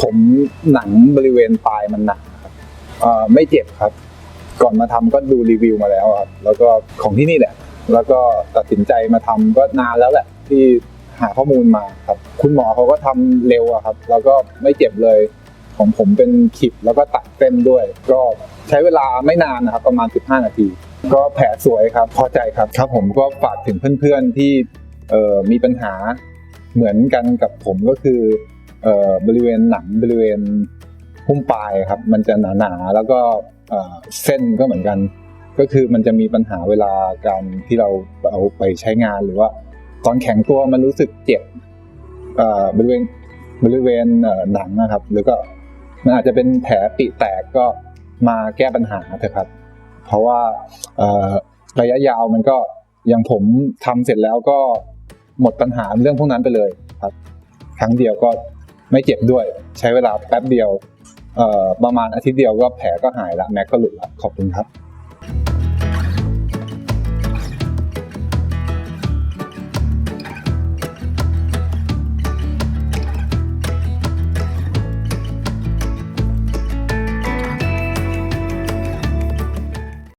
ผมหนังบริเวณปลายมันหนักครับเอ่อไม่เจ็บครับ ก่อนมาทำก็ดูรีวิวมาแล้วครับ แล้วก็ของที่นี่แหละ แล้วก็ตัดสินใจมาทำก็นานแล้วแหละ ที่หาข้อมูลมาครับ คุณหมอเขาก็ทำเร็วอะครับ แล้วก็ไม่เจ็บเลย ของผมเป็นขีดแล้วก็ตัดเส้นด้วย ก็ใช้เวลาไม่นานนะครับ ประมาณ 15 นาที ก็แผลสวยครับ พอใจครับครับ ผมก็ฝากถึงเพื่อนๆที่เอ่อมีปัญหาเหมือนกันกับผมก็คือเอ่อ บริเวณหนังบริเวณหุ้มปลายครับ มันจะหนาๆแล้วก็เอ่อเส้นก็เหมือนกัน ก็คือมันจะมีปัญหาเวลาการที่เราเอาไปใช้งานหรือว่า ตอนแข็งตัวมันรู้สึกเจ็บเอ่อบริเวณบริเวณเอ่อหนังนะครับ หรือก็มันอาจจะเป็นแผลปีแตกก็มาแก้ปัญหาเถอะครับ เพราะว่าเอ่อระยะยาวมันก็อย่างผมทำเสร็จแล้วก็หมดปัญหาเรื่องพวกนั้นไปเลยครับ ครั้งเดียวก็ ไม่เจ็บด้วย ใช้เวลาแป๊บเดียวประมาณอาทิตย์เดียวก็แผลก็หายละแม็กก็หลุดละขอบคุณครับ